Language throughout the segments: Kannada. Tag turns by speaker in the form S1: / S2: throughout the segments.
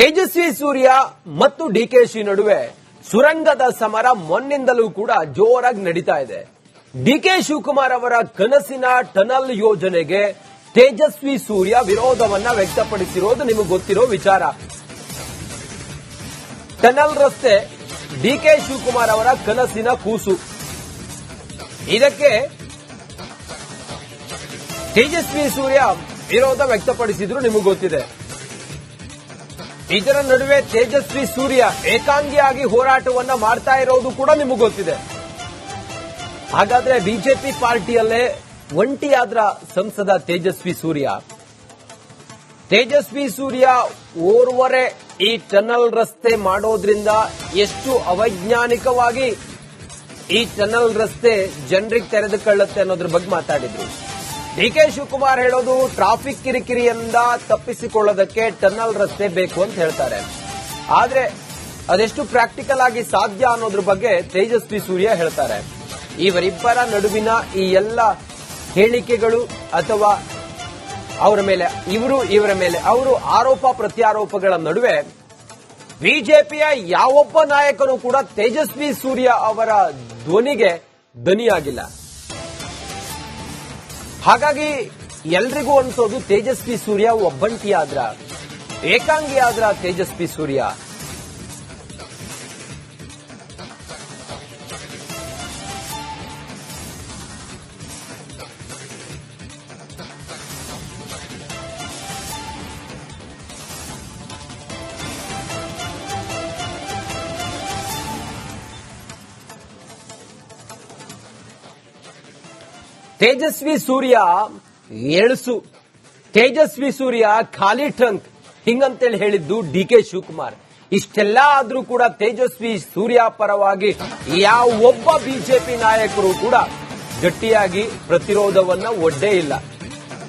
S1: ತೇಜಸ್ವಿ ಸೂರ್ಯ ಮತ್ತು ಡಿಕೆಶಿ ನಡುವೆ ಸುರಂಗದ ಸಮರ ಮೊನ್ನಿಂದಲೂ ಕೂಡ ಜೋರಾಗಿ ನಡೀತಾ ಇದೆ. ಡಿ ಕೆ ಶಿವಕುಮಾರ್ ಅವರ ಕನಸಿನ ಟನಲ್ ಯೋಜನೆಗೆ ತೇಜಸ್ವಿ ಸೂರ್ಯ ವಿರೋಧವನ್ನ ವ್ಯಕ್ತಪಡಿಸಿರೋದು ನಿಮಗೆ ಗೊತ್ತಿರೋ ವಿಚಾರ. ಟನಲ್ ರಸ್ತೆ ಡಿ ಕೆ ಶಿವಕುಮಾರ್ ಅವರ ಕನಸಿನ ಕೂಸು. ಇದಕ್ಕೆ ತೇಜಸ್ವಿ ಸೂರ್ಯ ವಿರೋಧ ವ್ಯಕ್ತಪಡಿಸಿದ್ರು ನಿಮಗೆ ಗೊತ್ತಿದೆ. ಇದರ ನಡುವೆ ತೇಜಸ್ವಿ ಸೂರ್ಯ ಏಕಾಂಗಿಯಾಗಿ ಹೋರಾಟವನ್ನ ಮಾಡ್ತಾ ಇರೋದು ಕೂಡ ನಿಮಗೆ ಗೊತ್ತಿದೆ. ಹಾಗಾದ್ರೆ ಬಿಜೆಪಿ ಪಾರ್ಟಿಯಲ್ಲೇ ಒಂಟಿಯಾದ್ರ ಸಂಸದ ತೇಜಸ್ವಿ ಸೂರ್ಯ. ತೇಜಸ್ವಿ ಸೂರ್ಯ ಓರ್ವರೆ ಈ ಟನಲ್ ರಸ್ತೆ ಮಾಡೋದ್ರಿಂದ ಎಷ್ಟು ಅವೈಜ್ಞಾನಿಕವಾಗಿ ಈ ಟನಲ್ ರಸ್ತೆ ಜನರಿಗೆ ತೆರೆದುಕೊಳ್ಳುತ್ತೆ ಅನ್ನೋದ್ರ ಬಗ್ಗೆ ಮಾತಾಡಿದ್ರು. ಡಿಕೆ ಶಿವಕುಮಾರ್ ಹೇಳೋದು ಟ್ರಾಫಿಕ್ ಕಿರಿಕಿರಿಯಿಂದ ತಪ್ಪಿಸಿಕೊಳ್ಳೋದಕ್ಕೆ ಟನಲ್ ರಸ್ತೆ ಬೇಕು ಅಂತ ಹೇಳ್ತಾರೆ. ಆದ್ರೆ ಅದೆಷ್ಟು ಪ್ರಾಕ್ಟಿಕಲ್ ಆಗಿ ಸಾಧ್ಯ ಅನ್ನೋದ್ರ ಬಗ್ಗೆ ತೇಜಸ್ವಿ ಸೂರ್ಯ ಹೇಳ್ತಾರೆ. ಇವರಿಬ್ಬರ ನಡುವಿನ ಈ ಎಲ್ಲ ಹೇಳಿಕೆಗಳು ಅಥವಾ ಅವರ ಮೇಲೆ, ಇವರು ಇವರ ಮೇಲೆ, ಅವರು ಆರೋಪ ಪ್ರತ್ಯಾರೋಪಗಳ ನಡುವೆ ಬಿಜೆಪಿಯ ಯಾವೊಬ್ಬ ನಾಯಕರು ಕೂಡ ತೇಜಸ್ವಿ ಸೂರ್ಯ ಅವರ ಧ್ವನಿಗೆ ದನಿಯಾಗಿಲ್ಲ ಹಾಗಾಗಿ ಎಲ್ರಿಗೂ ಅನ್ಸೋದು ತೇಜಸ್ವಿ ಸೂರ್ಯ ಒಬ್ಬಂಟಿ ಆದ್ರ ಏಕಾಂಗಿ ಆದ್ರ ತೇಜಸ್ವಿ ಸೂರ್ಯ. ತೇಜಸ್ವಿ ಸೂರ್ಯ ಎಳಸು ತೇಜಸ್ವಿ ಸೂರ್ಯ ಖಾಲಿ ಟ್ರಂಕ್ ಹಿಂಗಂತೇಳಿ ಹೇಳಿದ್ದು ಡಿ ಕೆ ಶಿವಕುಮಾರ್. ಇಷ್ಟೆಲ್ಲ ಆದ್ರೂ ಕೂಡ ತೇಜಸ್ವಿ ಸೂರ್ಯ ಪರವಾಗಿ ಯಾವ ಒಬ್ಬ ಬಿಜೆಪಿ ನಾಯಕರು ಕೂಡ ಗಟ್ಟಿಯಾಗಿ ಪ್ರತಿರೋಧವನ್ನ ಒಡ್ಡೇ ಇಲ್ಲ.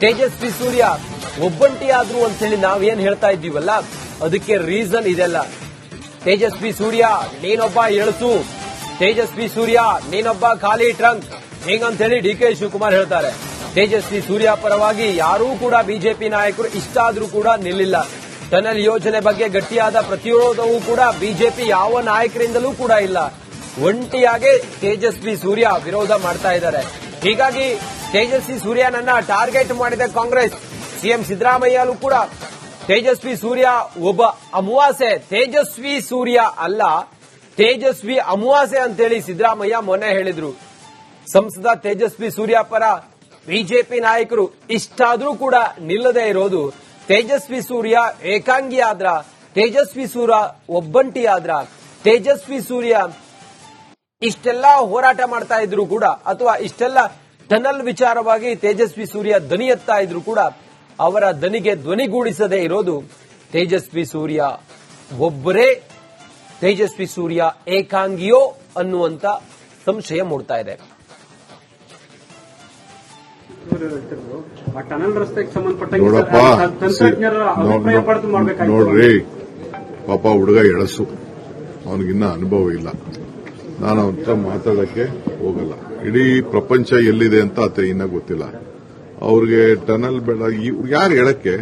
S1: ತೇಜಸ್ವಿ ಸೂರ್ಯ ಒಬ್ಬಂಟಿಯಾದ್ರು ಅಂತೇಳಿ ನಾವೇನ್ ಹೇಳ್ತಾ ಇದ್ದೀವಲ್ಲ, ಅದಕ್ಕೆ ರೀಸನ್ ಇದೆಲ್ಲ. ತೇಜಸ್ವಿ ಸೂರ್ಯ, ನೀನೊಬ್ಬ ಎಳಸು ತೇಜಸ್ವಿ ಸೂರ್ಯ, ನೀನೊಬ್ಬ ಖಾಲಿ ಟ್ರಂಕ್ ಹೇಗಂತೇಳಿ ಡಿ ಕೆ ಶಿವಕುಮಾರ್ ಹೇಳ್ತಾರೆ. ತೇಜಸ್ವಿ ಸೂರ್ಯ ಪರವಾಗಿ ಯಾರೂ ಕೂಡ ಬಿಜೆಪಿ ನಾಯಕರು ಇಷ್ಟ ಆದ್ರೂ ಕೂಡ ನಿಲ್ಲಿಲ್ಲ. ಟನಲ್ ಯೋಜನೆ ಬಗ್ಗೆ ಗಟ್ಟಿಯಾದ ಪ್ರತಿರೋಧವೂ ಕೂಡ ಬಿಜೆಪಿ ಯಾವ ನಾಯಕರಿಂದಲೂ ಕೂಡ ಇಲ್ಲ. ಒಂಟಿಯಾಗಿ ತೇಜಸ್ವಿ ಸೂರ್ಯ ವಿರೋಧ ಮಾಡ್ತಾ ಇದ್ದಾರೆ. ಹೀಗಾಗಿ ತೇಜಸ್ವಿ ಸೂರ್ಯನನ್ನ ಟಾರ್ಗೆಟ್ ಮಾಡಿದ ಕಾಂಗ್ರೆಸ್, ಸಿಎಂ ಸಿದ್ದರಾಮಯ್ಯಲ್ಲೂ ಕೂಡ ತೇಜಸ್ವಿ ಸೂರ್ಯ ಒಬ್ಬ ಅಮುವಾಸೆ, ತೇಜಸ್ವಿ ಸೂರ್ಯ ಅಲ್ಲ. ತೇಜಸ್ವಿ ಅಮುವಾಸೆ ಅಂತೇಳಿ ಸಿದ್ದರಾಮಯ್ಯ ಮೊನ್ನೆ ಹೇಳಿದ್ರು. ಸಂಸದ ತೇಜಸ್ವಿ ಸೂರ್ಯ ಪರ ಬಿಜೆಪಿ ನಾಯಕರು ಇಷ್ಟಾದ್ರೂ ಕೂಡ ನಿಲ್ಲದೆ ಇರೋದು. ತೇಜಸ್ವಿ ಸೂರ್ಯ ಏಕಾಂಗಿ ಆದ್ರ ತೇಜಸ್ವಿ ಸೂರ್ಯ ಒಬ್ಬಂಟಿ ಆದ್ರ ತೇಜಸ್ವಿ ಸೂರ್ಯ ಇಷ್ಟೆಲ್ಲ ಹೋರಾಟ ಮಾಡ್ತಾ ಇದ್ರು ಕೂಡ, ಅಥವಾ ಇಷ್ಟೆಲ್ಲ ಟನಲ್ ವಿಚಾರವಾಗಿ ತೇಜಸ್ವಿ ಸೂರ್ಯ ದನಿ ಎತ್ತಾ ಇದ್ರು ಕೂಡ ಅವರ ದನಿಗೆ ಧ್ವನಿಗೂಡಿಸದೆ ಇರೋದು ತೇಜಸ್ವಿ ಸೂರ್ಯ. ಒಬ್ಬರೇ ತೇಜಸ್ವಿ ಸೂರ್ಯ ಏಕಾಂಗಿಯೋ ಅನ್ನುವಂತ ಸಂಶಯ ಮೂಡ್ತಾ ಇದೆ.
S2: ನೋಡಪ್ಪ ನೋಡ್ರಿ ಪಾಪ ಹುಡುಗ ಎಳಸು. ಅವನಿಗಿನ್ನ ಅನುಭವ ಇಲ್ಲ. ನಾನು ಅವನ ಮಾತಾಡಕ್ಕೆ ಹೋಗಲ್ಲ. ಇಡೀ ಪ್ರಪಂಚ ಎಲ್ಲಿದೆ ಅಂತ ಆತ ಇನ್ನ ಗೊತ್ತಿಲ್ಲ. ಅವ್ರಿಗೆ ಟನಲ್ ಬೇಡ ಯಾರು ಹೇಳಕ್ಕೆ?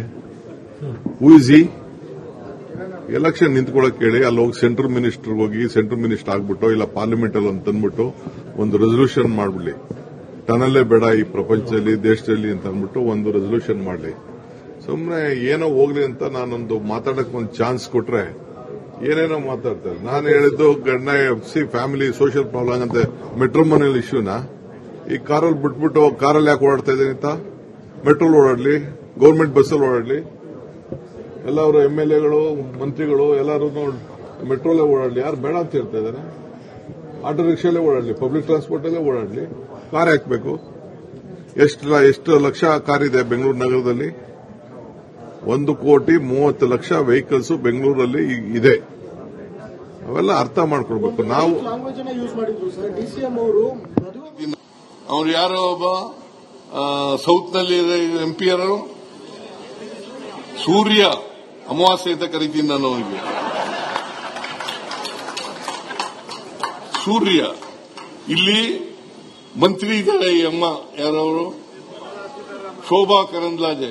S2: ಹೂಸಿ ಎಲೆಕ್ಷನ್ ನಿಂತ್ಕೊಳಕ್ ಹೇಳಿ ಅಲ್ಲಿ ಹೋಗಿ ಸೆಂಟ್ರಲ್ ಮಿನಿಸ್ಟರ್ ಹೋಗಿ ಸೆಂಟ್ರಲ್ ಮಿನಿಸ್ಟರ್ ಆಗ್ಬಿಟ್ಟು ಇಲ್ಲ ಪಾರ್ಲಿಮೆಂಟ್ ಅಲ್ಲಿ ಅಂತ ಅಂದ್ಬಿಟ್ಟು ಒಂದು ರೆಸೊಲ್ಯೂಷನ್ ಮಾಡ್ಬಿಡ್ಲಿ. ಟನಲ್ಲೇ ಬೇಡ ಈ ಪ್ರಪಂಚದಲ್ಲಿ, ದೇಶದಲ್ಲಿ ಅಂತ ಅಂದ್ಬಿಟ್ಟು ಒಂದು ರೆಸೊಲ್ಯೂಷನ್ ಮಾಡಲಿ. ಸುಮ್ಮನೆ ಏನೋ ಹೋಗ್ಲಿ ಅಂತ ನಾನೊಂದು ಮಾತಾಡಕ್ ಒಂದು ಚಾನ್ಸ್ ಕೊಟ್ರೆ ಏನೇನೋ ಮಾತಾಡ್ತಾರೆ. ನಾನು ಹೇಳಿದ್ದು ಗಂಡ ಸಿ ಫ್ಯಾಮಿಲಿ ಸೋಷಿಯಲ್ ಪ್ರಾಬ್ಲಮ್ ಅಂತ ಮೆಟ್ರೋ ಮನೇಲಿ ಇಶ್ಯೂನ ಈ ಕಾರಲ್ಲಿ ಬಿಟ್ಬಿಟ್ಟು ಕಾರಲ್ಲಿ ಯಾಕೆ ಓಡಾಡ್ತಾ ಇದ್ದೀನಿ ಅಂತ? ಮೆಟ್ರೋಲ್ ಓಡಾಡ್ಲಿ ಗೌರ್ಮೆಂಟ್ ಬಸ್ಸಲ್ಲಿ ಓಡಾಡ್ಲಿ. ಎಲ್ಲರೂ ಎಂ ಎಲ್ ಎಗಳು ಮಂತ್ರಿಗಳು ಎಲ್ಲರೂ ಮೆಟ್ರೋಲೇ ಓಡಾಡ್ಲಿ. ಯಾರು ಬೇಡ ಅಂತ ಹೇಳ್ತಾ ಇದ್ದಾರೆ ಆಟೋ ರಿಕ್ಷಾಲೇ ಓಡಾಡಲಿ ಪಬ್ಲಿಕ್ ಟ್ರಾನ್ಸ್ಪೋರ್ಟ್ ಅಲ್ಲೇ ಓಡಾಡಲಿ ಕಾರ್ ಹಾಕಬೇಕು. ಎಷ್ಟು ಎಷ್ಟು ಲಕ್ಷ ಕಾರ್ ಇದೆ ಬೆಂಗಳೂರು ನಗರದಲ್ಲಿ? ಒಂದು ಕೋಟಿ ಮೂವತ್ತು ಲಕ್ಷ ವೆಹಿಕಲ್ಸ್ ಬೆಂಗಳೂರಲ್ಲಿ ಇದೆ. ಅವೆಲ್ಲ ಅರ್ಥ ಮಾಡ್ಕೊಡ್ಬೇಕು ನಾವು
S3: ಲ್ಯಾಂಗ್ವೇಜ್ ಅನ್ನ ಯೂಸ್ ಮಾಡಿದ್ರು ಸರ್ ಡಿಸಿಎಂ ಅವರು
S4: ಯಾರೋ ಒಬ್ಬ ಸೌತ್ನಲ್ಲಿ ಎಂ ಪಿ ಯಾರು? ಸೂರ್ಯ ಅಮಾವಾಸ್ಯೆ ಅಂತ ಕರಿತೀನಿ ನಾನು ಅವನಿಗೆ. ಸೂರ್ಯ. ಇಲ್ಲಿ ಮಂತ್ರಿ ಇದ್ದಾರೆ ಈ ಅಮ್ಮ. ಯಾರವರು? ಶೋಭಾ ಕರಂದ್ಲಾಜೆ.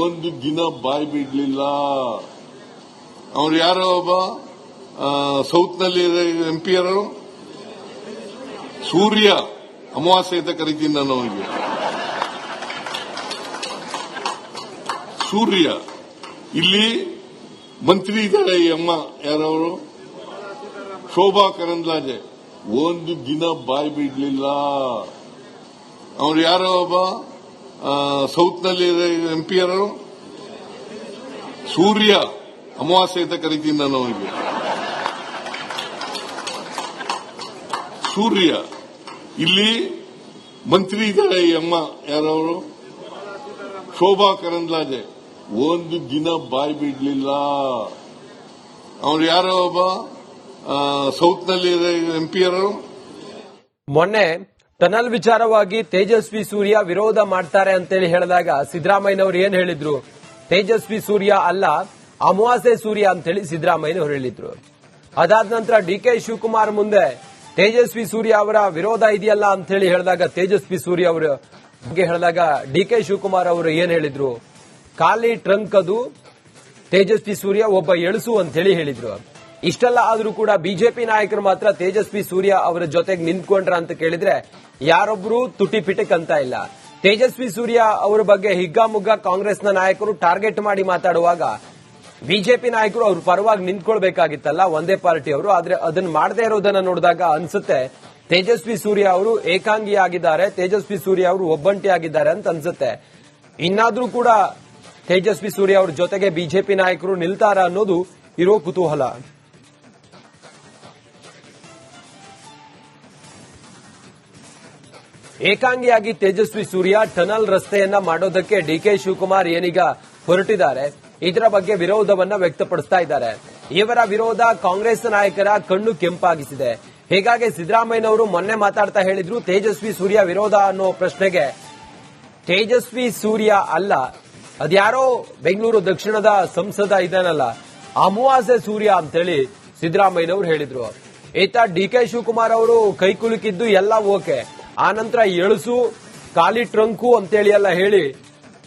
S4: ಒಂದು ದಿನ ಬಾಯಿ ಬಿಡ್ಲಿಲ್ಲ. ಅವ್ರು ಯಾರೋ ಒಬ್ಬ ಸೌತ್ನಲ್ಲಿ ಎಂ ಪಿ ಯಾರು ಸೂರ್ಯ. ಅಮಾವಾಸ್ಯೆ ಅಂತ ಕರಿತೀನಿ ನಾನು ಅವನಿಗೆ. ಸೂರ್ಯ. ಇಲ್ಲಿ ಮಂತ್ರಿ ಇದ್ದಾರೆ ಈ ಅಮ್ಮ. ಯಾರವರು? ಶೋಭಾ ಕರಂದ್ಲಾಜೆ. ಒಂದು ದಿನ ಬಾಯಿ ಬಿಡ್ಲಿಲ್ಲ. ಅವ್ರು ಯಾರೋ ಒಬ್ಬ ಸೌತ್ನಲ್ಲಿ ಎಂ ಪಿ ಯಾರು? ಸೂರ್ಯ. ಅಮಾವಾಸ್ಯೆ ಅಂತ ಕರಿತೀನಿ ನಾನು ಅವನಿಗೆ. ಸೂರ್ಯ. ಇಲ್ಲಿ ಮಂತ್ರಿ ಇದ್ದಾರೆ ಈ ಅಮ್ಮ. ಯಾರವರು? ಶೋಭಾ ಕರಂದ್ಲಾಜೆ. ಒಂದು ದಿನ ಬಾಯಿ ಬಿಡ್ಲಿಲ್ಲ. ಅವ್ರು ಯಾರೋ ಒಬ್ಬ ಸೌತ್ನಲ್ಲಿ ಎಂ ಪಿ ಅವರು
S1: ಮೊನ್ನೆ ಟನಲ್ ವಿಚಾರವಾಗಿ ತೇಜಸ್ವಿ ಸೂರ್ಯ ವಿರೋಧ ಮಾಡ್ತಾರೆ ಅಂತೇಳಿ ಹೇಳಿದಾಗ ಸಿದ್ದರಾಮಯ್ಯನವರು ಏನ್ ಹೇಳಿದ್ರು? ತೇಜಸ್ವಿ ಸೂರ್ಯ ಅಲ್ಲ, ಅಮಾವಾಸ್ಯೆ ಸೂರ್ಯ ಅಂತೇಳಿ ಸಿದ್ದರಾಮಯ್ಯನವರು ಹೇಳಿದ್ರು. ಅದಾದ ನಂತರ ಡಿ ಕೆ ಶಿವಕುಮಾರ್ ಮುಂದೆ ತೇಜಸ್ವಿ ಸೂರ್ಯ ಅವರ ವಿರೋಧ ಇದೆಯಲ್ಲ ಅಂತ ಹೇಳಿ ಹೇಳಿದಾಗ ತೇಜಸ್ವಿ ಸೂರ್ಯ ಅವರ ಬಗ್ಗೆ ಹೇಳಿದಾಗ ಡಿ ಕೆ ಶಿವಕುಮಾರ್ ಅವರು ಏನ್ ಹೇಳಿದ್ರು? ಖಾಲಿ ಟ್ರಂಕ್ ಅದು, ತೇಜಸ್ವಿ ಸೂರ್ಯ ಒಬ್ಬ ಎಳಸು ಅಂತ ಹೇಳಿ ಹೇಳಿದ್ರು. ಇಷ್ಟೆಲ್ಲ ಆದ್ರೂ ಕೂಡ ಬಿಜೆಪಿ ನಾಯಕರು ಮಾತ್ರ ತೇಜಸ್ವಿ ಸೂರ್ಯ ಅವರ ಜೊತೆಗೆ ನಿಂತ್ಕೊಂಡ್ರ ಅಂತ ಕೇಳಿದ್ರೆ ಯಾರೊಬ್ರು ತುಟಿ ಪಿಟಕ್ ಅಂತ ಇಲ್ಲ. ತೇಜಸ್ವಿ ಸೂರ್ಯ ಅವರ ಬಗ್ಗೆ ಹಿಗ್ಗಾಮುಗ್ಗ ಕಾಂಗ್ರೆಸ್ನ ನಾಯಕರು ಟಾರ್ಗೆಟ್ ಮಾಡಿ ಮಾತಾಡುವಾಗ ಬಿಜೆಪಿ ನಾಯಕರು ಅವ್ರ ಪರವಾಗಿ ನಿಂತ್ಕೊಳ್ಬೇಕಾಗಿತ್ತಲ್ಲ, ಒಂದೇ ಪಾರ್ಟಿ ಅವರು. ಆದ್ರೆ ಅದನ್ನ ಮಾಡದೇ ಇರೋದನ್ನ ನೋಡಿದಾಗ ಅನ್ಸುತ್ತೆ, ತೇಜಸ್ವಿ ಸೂರ್ಯ ಅವರು ಏಕಾಂಗಿ ಆಗಿದ್ದಾರೆ ತೇಜಸ್ವಿ ಸೂರ್ಯ ಅವರು ಒಬ್ಬಂಟಿ ಆಗಿದ್ದಾರೆ ಅಂತ ಅನ್ಸುತ್ತೆ. ಇನ್ನಾದ್ರೂ ಕೂಡ ತೇಜಸ್ವಿ ಸೂರ್ಯ ಅವ್ರ ಜೊತೆಗೆ ಬಿಜೆಪಿ ನಾಯಕರು ನಿಲ್ತಾರ ಅನ್ನೋದು ಇರೋ ಕುತೂಹಲ. ಏಕಾಂಗಿಯಾಗಿ ತೇಜಸ್ವಿ ಸೂರ್ಯ ಟನಲ್ ರಸ್ತೆಯನ್ನ ಮಾಡೋದಕ್ಕೆ ಡಿ ಕೆ ಶಿವಕುಮಾರ್ ಏನೀಗ ಹೊರಟಿದ್ದಾರೆ. ಇದರ ಬಗ್ಗೆ ವಿರೋಧವನ್ನ ವ್ಯಕ್ತಪಡಿಸ್ತಾ ಇದ್ದಾರೆ. ಇವರ ವಿರೋಧ ಕಾಂಗ್ರೆಸ್ ನಾಯಕರ ಕಣ್ಣು ಕೆಂಪಾಗಿಸಿದೆ. ಹೀಗಾಗಿ ಸಿದ್ದರಾಮಯ್ಯನವರು ಮೊನ್ನೆ ಮಾತಾಡ್ತಾ ಹೇಳಿದ್ರು, ತೇಜಸ್ವಿ ಸೂರ್ಯ ವಿರೋಧ ಅನ್ನೋ ಪ್ರಶ್ನೆಗೆ ತೇಜಸ್ವಿ ಸೂರ್ಯ ಅಲ್ಲ. ಅದ್ಯಾರೋ ಬೆಂಗಳೂರು ದಕ್ಷಿಣದ ಸಂಸದ ಇದಾನಲ್ಲ ಅಮಾವಾಸೆ ಸೂರ್ಯ ಅಂತೇಳಿ ಸಿದ್ದರಾಮಯ್ಯನವರು ಹೇಳಿದ್ರು. ಈತ ಡಿ ಕೆ ಶಿವಕುಮಾರ್ ಅವರು ಕೈಕುಲುಕಿದ್ದು ಎಲ್ಲ ಓಕೆ. ಆನಂತರ ಎಳಸು, ಖಾಲಿ ಟ್ರಂಕು ಅಂತೇಳಿ ಎಲ್ಲ ಹೇಳಿ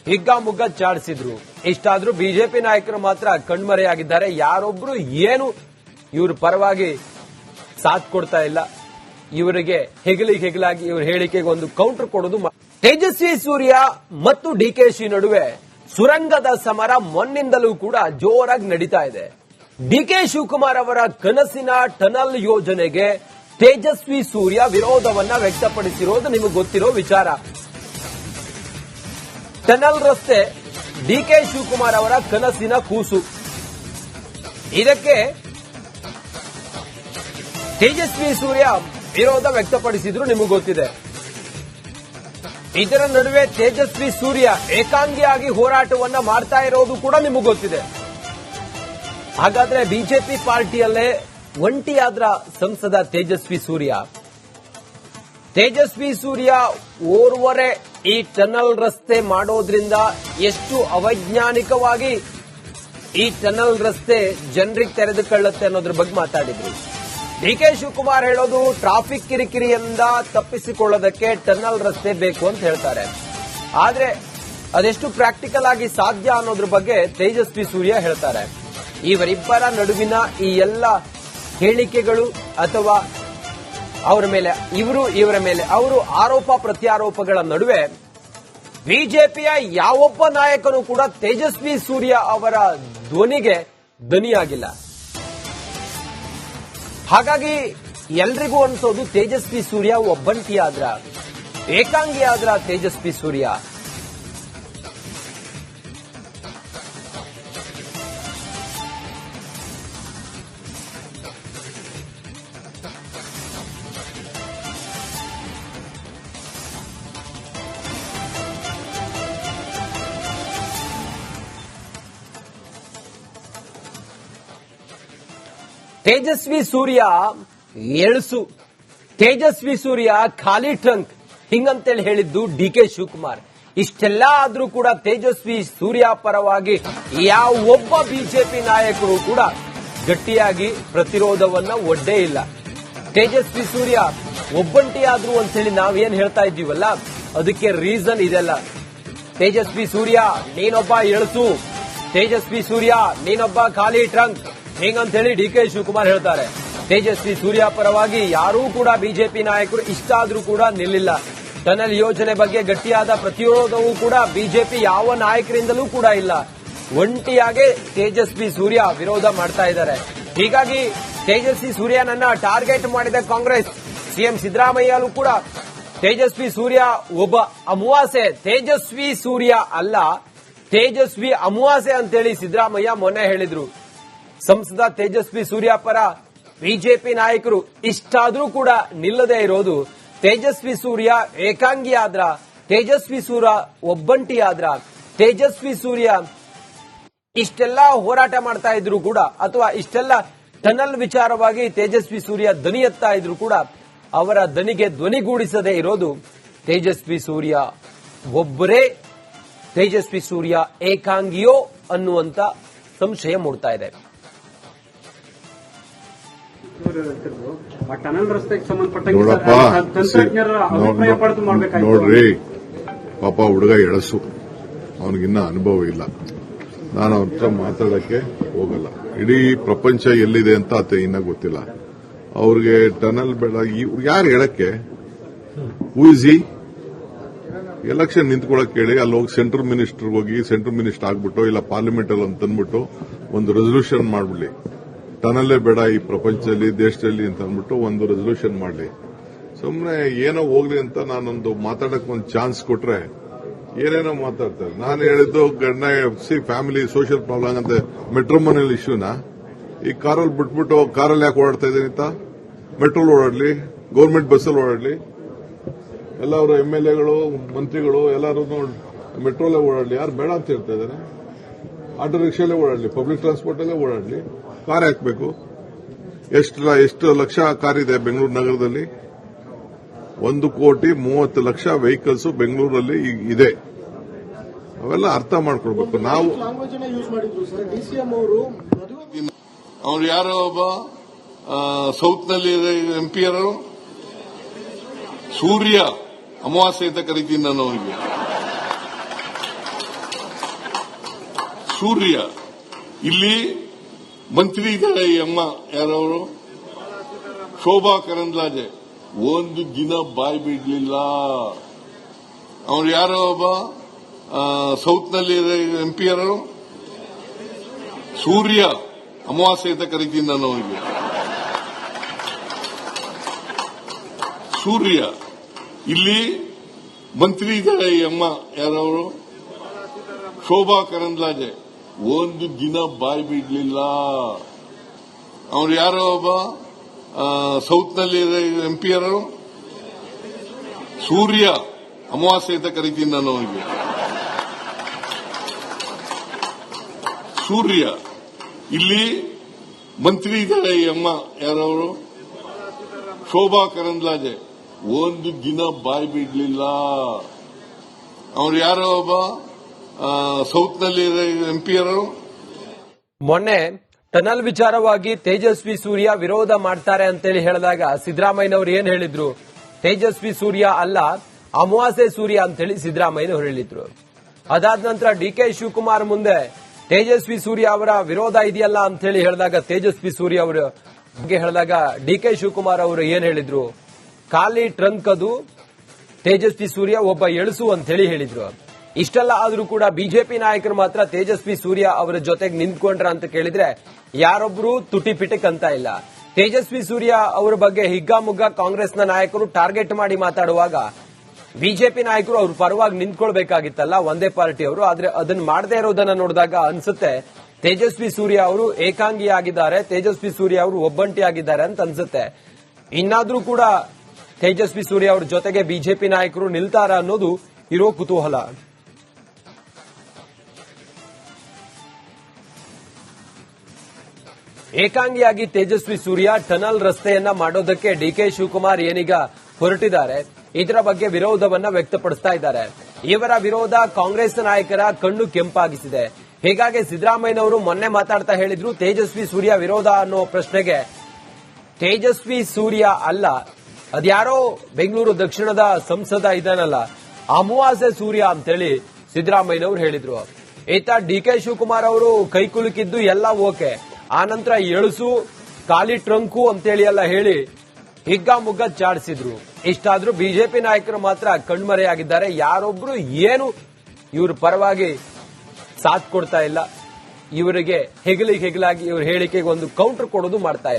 S1: ಹಿಗ್ಗಾಮುಗ್ಗ ಚಾಡಿಸಿದ್ರು. ಇಷ್ಟಾದ್ರೂ ಬಿಜೆಪಿ ನಾಯಕರು ಮಾತ್ರ ಕಣ್ಮರೆಯಾಗಿದ್ದಾರೆ. ಯಾರೊಬ್ರು ಏನು ಇವ್ರ ಪರವಾಗಿ ಸಾಥ್ ಕೊಡ್ತಾ ಇಲ್ಲ. ಇವರಿಗೆ ಹೆಗಲಿಗೆ ಹೆಗಲಾಗಿ ಇವ್ರ ಹೇಳಿಕೆಗೆ ಒಂದು ಕೌಂಟರ್ ಕೊಡೋದು ತೇಜಸ್ವಿ ಸೂರ್ಯ ಮತ್ತು ಡಿಕೆಶಿ ನಡುವೆ ಸುರಂಗದ ಸಮರ ಮೊನ್ನಿಂದಲೂ ಕೂಡ ಜೋರಾಗಿ ನಡೀತಾ ಇದೆ. ಡಿಕೆ ಶಿವಕುಮಾರ್ ಅವರ ಕನಸಿನ ಟನಲ್ ಯೋಜನೆಗೆ ತೇಜಸ್ವಿ ಸೂರ್ಯ ವಿರೋಧವನ್ನ ವ್ಯಕ್ತಪಡಿಸಿರೋದು ನಿಮಗೆ ಗೊತ್ತಿರೋ ವಿಚಾರ. ಟನಲ್ ರಸ್ತೆ ಡಿಕೆ ಶಿವಕುಮಾರ್ ಅವರ ಕನಸಿನ ಕೂಸು. ಇದಕ್ಕೆ ತೇಜಸ್ವಿ ಸೂರ್ಯ ವಿರೋಧ ವ್ಯಕ್ತಪಡಿಸಿದ್ರು ನಿಮಗೆ ಗೊತ್ತಿದೆ. ಇದರ ನಡುವೆ ತೇಜಸ್ವಿ ಸೂರ್ಯ ಏಕಾಂಗಿಯಾಗಿ ಹೋರಾಟವನ್ನ ಮಾಡ್ತಾ ಇರೋದು ಕೂಡ ನಿಮಗೆ ಗೊತ್ತಿದೆ. ಹಾಗಾದ್ರೆ ಬಿಜೆಪಿ ಪಾರ್ಟಿಯಲ್ಲೇ ಒಂಟಿಯಾದ್ರ ಸಂಸದ ತೇಜಸ್ವಿ ಸೂರ್ಯ. ತೇಜಸ್ವಿ ಸೂರ್ಯ ಓರ್ವರೆ ಈ ಟನಲ್ ರಸ್ತೆ ಮಾಡೋದ್ರಿಂದ ಎಷ್ಟು ಅವೈಜ್ಞಾನಿಕವಾಗಿ ಈ ಟನಲ್ ರಸ್ತೆ ಜನರಿಗೆ ತೆರೆದುಕೊಳ್ಳುತ್ತೆ ಅನ್ನೋದ್ರ ಬಗ್ಗೆ ಮಾತಾಡಿದ್ರು. ಡಿ ಕೆ ಶಿವಕುಮಾರ್ ಹೇಳೋದು ಟ್ರಾಫಿಕ್ ಕಿರಿಕಿರಿಯಿಂದ ತಪ್ಪಿಸಿಕೊಳ್ಳೋದಕ್ಕೆ ಟನಲ್ ರಸ್ತೆ ಬೇಕು ಅಂತ ಹೇಳ್ತಾರೆ. ಆದ್ರೆ ಅದೆಷ್ಟು ಪ್ರಾಕ್ಟಿಕಲ್ ಆಗಿ ಸಾಧ್ಯ ಅನ್ನೋದ್ರ ಬಗ್ಗೆ ತೇಜಸ್ವಿ ಸೂರ್ಯ ಹೇಳ್ತಾರೆ. ಇವರಿಬ್ಬರ ನಡುವಿನ ಈ ಎಲ್ಲ ಹೇಳಿಕೆಗಳು ಅಥವಾ ಅವರ ಮೇಲೆ, ಇವರು ಇವರ ಮೇಲೆ, ಅವರು ಆರೋಪ ಪ್ರತ್ಯಾರೋಪಗಳ ನಡುವೆ ಬಿಜೆಪಿಯ ಯಾವೊಬ್ಬ ನಾಯಕನೂ ಕೂಡ ತೇಜಸ್ವಿ ಸೂರ್ಯ ಅವರ ಧ್ವನಿಗೆ ಧ್ವನಿಯಾಗಿಲ್ಲ. ಹಾಗಾಗಿ ಎಲ್ರಿಗೂ ಅನ್ಸೋದು ತೇಜಸ್ವಿ ಸೂರ್ಯ ಒಬ್ಬಂಟಿಯಾದ್ರ, ಏಕಾಂಗಿಯಾದ್ರ ತೇಜಸ್ವಿ ಸೂರ್ಯ. ತೇಜಸ್ವಿ ಸೂರ್ಯ ಎಳಸು ತೇಜಸ್ವಿ ಸೂರ್ಯ ಖಾಲಿ ಟ್ರಂಕ್ ಹಿಂಗಂತೇಳಿ ಹೇಳಿದ್ದು ಡಿ ಕೆ ಶಿವಕುಮಾರ್. ಇಷ್ಟೆಲ್ಲ ಆದ್ರೂ ಕೂಡ ತೇಜಸ್ವಿ ಸೂರ್ಯ ಪರವಾಗಿ ಯಾವ ಒಬ್ಬ ಬಿಜೆಪಿ ನಾಯಕರು ಕೂಡ ಗಟ್ಟಿಯಾಗಿ ಪ್ರತಿರೋಧವನ್ನ ಒಡ್ಡೇ ಇಲ್ಲ. ತೇಜಸ್ವಿ ಸೂರ್ಯ ಒಬ್ಬಂಟಿಯಾದ್ರು ಅಂತೇಳಿ ನಾವೇನ್ ಹೇಳ್ತಾ ಇದ್ದೀವಲ್ಲ, ಅದಕ್ಕೆ ರೀಸನ್ ಇದೆಲ್ಲ. ತೇಜಸ್ವಿ ಸೂರ್ಯ, ನೀನೊಬ್ಬ ಎಳಸು ತೇಜಸ್ವಿ ಸೂರ್ಯ, ನೀನೊಬ್ಬ ಖಾಲಿ ಟ್ರಂಕ್ ಹೇಗಂತೇಳಿ ಡಿ ಕೆ ಶಿವಕುಮಾರ್ ಹೇಳ್ತಾರೆ. ತೇಜಸ್ವಿ ಸೂರ್ಯ ಪರವಾಗಿ ಯಾರೂ ಕೂಡ ಬಿಜೆಪಿ ನಾಯಕರು ಇಷ್ಟ ಆದ್ರೂ ಕೂಡ ನಿಲ್ಲಿಲ್ಲ. ಟನಲ್ ಯೋಜನೆ ಬಗ್ಗೆ ಗಟ್ಟಿಯಾದ ಪ್ರತಿರೋಧವೂ ಕೂಡ ಬಿಜೆಪಿ ಯಾವ ನಾಯಕರಿಂದಲೂ ಕೂಡ ಇಲ್ಲ. ಒಂಟಿಯಾಗಿ ತೇಜಸ್ವಿ ಸೂರ್ಯ ವಿರೋಧ ಮಾಡ್ತಾ ಇದ್ದಾರೆ. ಹೀಗಾಗಿ ತೇಜಸ್ವಿ ಸೂರ್ಯನನ್ನ ಟಾರ್ಗೆಟ್ ಮಾಡಿದ ಕಾಂಗ್ರೆಸ್, ಸಿಎಂ ಸಿದ್ದರಾಮಯ್ಯಲ್ಲೂ ಕೂಡ ತೇಜಸ್ವಿ ಸೂರ್ಯ ಒಬ್ಬ ಅಮುವಾಸೆ, ತೇಜಸ್ವಿ ಸೂರ್ಯ ಅಲ್ಲ. ತೇಜಸ್ವಿ ಅಮುವಾಸೆ ಅಂತೇಳಿ ಸಿದ್ದರಾಮಯ್ಯ ಮೊನ್ನೆ ಹೇಳಿದ್ರು. ಸಂಸದ ತೇಜಸ್ವಿ ಸೂರ್ಯ ಪರ ಬಿಜೆಪಿ ನಾಯಕರು ಇಷ್ಟಾದ್ರೂ ಕೂಡ ನಿಲ್ಲದೆ ಇರೋದು ತೇಜಸ್ವಿ ಸೂರ್ಯ ಏಕಾಂಗಿ ಆದ್ರ ತೇಜಸ್ವಿ ಸೂರ್ಯ ಒಬ್ಬಂಟಿ ಆದ್ರ ತೇಜಸ್ವಿ ಸೂರ್ಯ ಇಷ್ಟೆಲ್ಲ ಹೋರಾಟ ಮಾಡ್ತಾ ಇದ್ರು ಕೂಡ, ಅಥವಾ ಇಷ್ಟೆಲ್ಲ ಟನಲ್ ವಿಚಾರವಾಗಿ ತೇಜಸ್ವಿ ಸೂರ್ಯ ಧ್ವನಿ ಎತ್ತಾ ಇದ್ರು ಕೂಡ ಅವರ ದನಿಗೆ ಧ್ವನಿಗೂಡಿಸದೆ ಇರೋದು ತೇಜಸ್ವಿ ಸೂರ್ಯ. ಒಬ್ಬರೇ ತೇಜಸ್ವಿ ಸೂರ್ಯ ಏಕಾಂಗಿಯೋ ಅನ್ನುವಂತ ಸಂಶಯ ಮೂಡ್ತಾ ಇದೆ.
S2: ನೋಡಪ್ಪ ನೋಡ್ರಿ ಪಾಪ ಹುಡುಗ ಎಳಸು. ಅವನಿಗಿನ್ನ ಅನುಭವ ಇಲ್ಲ. ನಾನು ಅವನ ಹತ್ರ ಮಾತಾಡಕ್ಕೆ ಹೋಗಲ್ಲ. ಇಡೀ ಪ್ರಪಂಚ ಎಲ್ಲಿದೆ ಅಂತ ಆತ ಇನ್ನ ಗೊತ್ತಿಲ್ಲ. ಅವ್ರಿಗೆ ಟನಲ್ ಬೇಡ ಯಾರು ಹೇಳಕ್ಕೆ? ಹೂ ಇಸ್ ಹಿ ಎಲೆಕ್ಷನ್ ನಿಂತ್ಕೊಳಕ್ ಹೇಳಿ ಅಲ್ಲಿ ಹೋಗಿ ಸೆಂಟ್ರಲ್ ಮಿನಿಸ್ಟರ್ ಹೋಗಿ ಸೆಂಟ್ರಲ್ ಮಿನಿಸ್ಟರ್ ಆಗ್ಬಿಟ್ಟು ಇಲ್ಲ ಪಾರ್ಲಿಮೆಂಟ್ ಅಲ್ಲಿ ಅಂತ ಅಂದ್ಬಿಟ್ಟು ಒಂದು ರೆಸಲ್ಯೂಷನ್ ಮಾಡ್ಬಿಡ್ಲಿ. ಟನಲ್ಲೇ ಬೇಡ ಈ ಪ್ರಪಂಚದಲ್ಲಿ, ದೇಶದಲ್ಲಿ ಅಂತ ಅಂದ್ಬಿಟ್ಟು ಒಂದು ರೆಸೊಲ್ಯೂಷನ್ ಮಾಡಲಿ. ಸುಮ್ಮನೆ ಏನೋ ಹೋಗ್ಲಿ ಅಂತ ನಾನೊಂದು ಮಾತಾಡಕ್ ಒಂದು ಚಾನ್ಸ್ ಕೊಟ್ರೆ ಏನೇನೋ ಮಾತಾಡ್ತಾರೆ. ನಾನು ಹೇಳಿದ್ದು ಗಂಡ ಸಿ ಫ್ಯಾಮಿಲಿ ಸೋಷಿಯಲ್ ಪ್ರಾಬ್ಲಮ್ ಅಂತ ಮೆಟ್ರೋ ಮನೇಲಿ ಇಶ್ಯೂನ ಈ ಕಾರಲ್ಲಿ ಬಿಟ್ಬಿಟ್ಟು ಕಾರಲ್ಲಿ ಯಾಕೆ ಓಡಾಡ್ತಾ ಇದ್ದೀನಿ ಅಂತ? ಮೆಟ್ರೋಲ್ ಓಡಾಡ್ಲಿ ಗೌರ್ಮೆಂಟ್ ಬಸ್ಸಲ್ಲಿ ಓಡಾಡ್ಲಿ. ಎಲ್ಲರೂ ಎಂ ಎಲ್ ಎಗಳು ಮಂತ್ರಿಗಳು ಎಲ್ಲರೂ ಮೆಟ್ರೋಲೇ ಓಡಾಡ್ಲಿ. ಯಾರು ಬೇಡ ಅಂತ ಹೇಳ್ತಾ ಇದ್ದಾರೆ ಆಟೋ ರಿಕ್ಷಾಲೇ ಓಡಾಡ್ಲಿ ಪಬ್ಲಿಕ್ ಟ್ರಾನ್ಸ್ಪೋರ್ಟ್ ಅಲ್ಲೇ ಓಡಾಡ್ಲಿ. ಕಾರ್ ಹಾಕಬೇಕು. ಎಷ್ಟು ಎಷ್ಟು ಲಕ್ಷ ಕಾರ್ ಇದೆ ಬೆಂಗಳೂರು ನಗರದಲ್ಲಿ? ಒಂದು ಕೋಟಿ ಮೂವತ್ತು ಲಕ್ಷ ವೆಹಿಕಲ್ಸ್ ಬೆಂಗಳೂರಲ್ಲಿ ಈಗ ಇದೆ. ಅವೆಲ್ಲ ಅರ್ಥ ಮಾಡ್ಕೊಳ್ಬೇಕು. ನಾವು
S3: ಲ್ಯಾಂಗ್ವೇಜ್ ಅನ್ನ ಯೂಸ್ ಮಾಡಿದ್ರು ಸರ್. ಡಿಸಿಎಂ ಅವರು
S4: ಯಾರೋ ಒಬ್ಬ ಸೌತ್ನಲ್ಲಿ ಎಂ ಪಿ ಯಾರು ಸೂರ್ಯ ಅಮಾವಾಸ್ಯೆ ಅಂತ ಕರಿತೀನಿ ನಾನು ಅವರಿಗೆ. ಸೂರ್ಯ. ಇಲ್ಲಿ ಮಂತ್ರಿ ಇದ್ದಾರೆ ಈ ಅಮ್ಮ, ಯಾರವರು? ಶೋಭಾ ಕರಂದ್ಲಾಜೆ. ಒಂದು ದಿನ ಬಾಯಿ ಬಿಡ್ಲಿಲ್ಲ. ಅವ್ರು ಯಾರೋ ಒಬ್ಬ ಸೌತ್ನಲ್ಲಿ ಎಂ ಪಿ ಯಾರು? ಸೂರ್ಯ, ಅಮಾವಾಸ್ಯೆ ಅಂತ ಕರಿತೀನಿ ನಾನು ಅವರಿಗೆ ಸೂರ್ಯ, ಇಲ್ಲಿ ಮಂತ್ರಿ ಇದ್ದಾರೆ ಈ ಅಮ್ಮ, ಯಾರವರು? ಶೋಭಾ ಕರಂದ್ಲಾಜೆ. ಒಂದು ದಿನ ಬಾಯಿ ಬಿಡ್ಲಿಲ್ಲ. ಅವ್ರು ಯಾರೋ ಒಬ್ಬ ಸೌತ್ನಲ್ಲಿ ಎಂ ಪಿ ಯಾರು? ಸೂರ್ಯ. ಅಮಾವಾಸ್ಯೆ ಅಂತ ಕರಿತೀನಿ ನಾನು ಅವನಿಗೆ. ಸೂರ್ಯ. ಇಲ್ಲಿ ಮಂತ್ರಿ ಇದ್ದಾರೆ ಈ ಅಮ್ಮ, ಯಾರವರು? ಶೋಭಾ ಕರಂದ್ಲಾಜೆ. ಒಂದು ದಿನ ಬಾಯಿ ಬಿಡ್ಲಿಲ್ಲ. ಅವ್ರು ಯಾರೋ ಒಬ್ಬ ಸೌತ್ನಲ್ಲಿ ಎಂ ಪಿ
S1: ಮೊನ್ನೆ ಟನಲ್ ವಿಚಾರವಾಗಿ ತೇಜಸ್ವಿ ಸೂರ್ಯ ವಿರೋಧ ಮಾಡ್ತಾರೆ ಅಂತೇಳಿ ಹೇಳಿದಾಗ ಸಿದ್ದರಾಮಯ್ಯನವರು ಏನ್ ಹೇಳಿದ್ರು? ತೇಜಸ್ವಿ ಸೂರ್ಯ ಅಲ್ಲ, ಅಮಾವಾಸ್ಯೆ ಸೂರ್ಯ ಅಂತೇಳಿ ಸಿದ್ದರಾಮಯ್ಯನವರು ಹೇಳಿದ್ರು. ಅದಾದ ನಂತರ ಡಿ ಕೆ ಶಿವಕುಮಾರ್ ಮುಂದೆ ತೇಜಸ್ವಿ ಸೂರ್ಯ ಅವರ ವಿರೋಧ ಇದೆಯಲ್ಲ ಅಂತ ಹೇಳಿ ಹೇಳಿದಾಗ ತೇಜಸ್ವಿ ಸೂರ್ಯ ಅವರ ಬಗ್ಗೆ ಹೇಳಿದಾಗ ಡಿ ಕೆ ಶಿವಕುಮಾರ್ ಅವರು ಏನ್ ಹೇಳಿದ್ರು? ಖಾಲಿ ಟ್ರಂಕ್ ಅದು ತೇಜಸ್ವಿ ಸೂರ್ಯ ಒಬ್ಬ ಎಳಸು ಅಂತ ಹೇಳಿ ಹೇಳಿದ್ರು. ಇಷ್ಟೆಲ್ಲ ಆದ್ರೂ ಕೂಡ ಬಿಜೆಪಿ ನಾಯಕರು ಮಾತ್ರ ತೇಜಸ್ವಿ ಸೂರ್ಯ ಅವರ ಜೊತೆಗೆ ನಿಂತ್ಕೊಂಡ್ರ ಅಂತ ಕೇಳಿದ್ರೆ ಯಾರೊಬ್ರು ತುಟಿ ಪಿಟಕ್ ಅಂತ ಇಲ್ಲ. ತೇಜಸ್ವಿ ಸೂರ್ಯ ಅವರ ಬಗ್ಗೆ ಹಿಗ್ಗಾಮುಗ್ಗ ಕಾಂಗ್ರೆಸ್ನ ನಾಯಕರು ಟಾರ್ಗೆಟ್ ಮಾಡಿ ಮಾತಾಡುವಾಗ ಬಿಜೆಪಿ ನಾಯಕರು ಅವ್ರ ಪರವಾಗಿ ನಿಂತ್ಕೊಳ್ಬೇಕಾಗಿತ್ತಲ್ಲ, ಒಂದೇ ಪಾರ್ಟಿ ಅವರು. ಆದ್ರೆ ಅದನ್ನ ಮಾಡದೇ ಇರೋದನ್ನ ನೋಡಿದಾಗ ಅನ್ಸುತ್ತೆ, ತೇಜಸ್ವಿ ಸೂರ್ಯ ಅವರು ಏಕಾಂಗಿ ಆಗಿದ್ದಾರೆ ತೇಜಸ್ವಿ ಸೂರ್ಯ ಅವರು ಒಬ್ಬಂಟಿ ಆಗಿದ್ದಾರೆ ಅಂತ ಅನ್ಸುತ್ತೆ. ಇನ್ನಾದ್ರೂ ಕೂಡ ತೇಜಸ್ವಿ ಸೂರ್ಯ ಅವ್ರ ಜೊತೆಗೆ ಬಿಜೆಪಿ ನಾಯಕರು ನಿಲ್ತಾರ ಅನ್ನೋದು ಇರೋ ಕುತೂಹಲ. ಏಕಾಂಗಿಯಾಗಿ ತೇಜಸ್ವಿ ಸೂರ್ಯ ಟನಲ್ ರಸ್ತೆಯನ್ನ ಮಾಡೋದಕ್ಕೆ ಡಿಕೆ ಶಿವಕುಮಾರ್ ಏನೀಗ ಹೊರಟಿದ್ದಾರೆ, ಇದರ ಬಗ್ಗೆ ವಿರೋಧವನ್ನ ವ್ಯಕ್ತಪಡಿಸ್ತಾ ಇದ್ದಾರೆ. ಇವರ ವಿರೋಧ ಕಾಂಗ್ರೆಸ್ ನಾಯಕರ ಕಣ್ಣು ಕೆಂಪಾಗಿಸಿದೆ. ಹೀಗಾಗಿ ಸಿದ್ದರಾಮಯ್ಯನವರು ಮೊನ್ನೆ ಮಾತಾಡ್ತಾ ಹೇಳಿದ್ರು, ತೇಜಸ್ವಿ ಸೂರ್ಯ ವಿರೋಧ ಅನ್ನೋ ಪ್ರಶ್ನೆಗೆ ತೇಜಸ್ವಿ ಸೂರ್ಯ ಅಲ್ಲ, ಅದ್ಯಾರೋ ಬೆಂಗಳೂರು ದಕ್ಷಿಣದ ಸಂಸದ ಇದಾನಲ್ಲ ಅಮುವಾಸೆ ಸೂರ್ಯ ಅಂತೇಳಿ ಸಿದ್ದರಾಮಯ್ಯನವರು ಹೇಳಿದ್ರು. ಈತ ಡಿ ಕೆ ಶಿವಕುಮಾರ್ ಅವರು ಕೈ ಕುಲುಕಿದ್ದು ಎಲ್ಲ ಓಕೆ. ಆ ನಂತರ ಎಳಸು, ಖಾಲಿ ಟ್ರಂಕು ಅಂತೇಳಿ ಎಲ್ಲ ಹೇಳಿ ಹಿಗ್ಗಾಮುಗ್ಗ ಚಾಡಿಸಿದ್ರು. ಇಷ್ಟಾದ್ರೂ ಬಿಜೆಪಿ ನಾಯಕರು ಮಾತ್ರ ಕಣ್ಮರೆಯಾಗಿದ್ದಾರೆ. ಯಾರೊಬ್ರು ಏನು ಇವ್ರ ಪರವಾಗಿ ಸಾಥ್ ಕೊಡ್ತಾ ಇಲ್ಲ. ಇವರಿಗೆ ಹೆಗಲಿಗೆ ಹೆಗಲಾಗಿ ಇವ್ರ ಹೇಳಿಕೆಗೆ ಒಂದು ಕೌಂಟರ್ ಕೊಡೋದು ಮಾಡ್ತಾ ಇಲ್ಲ.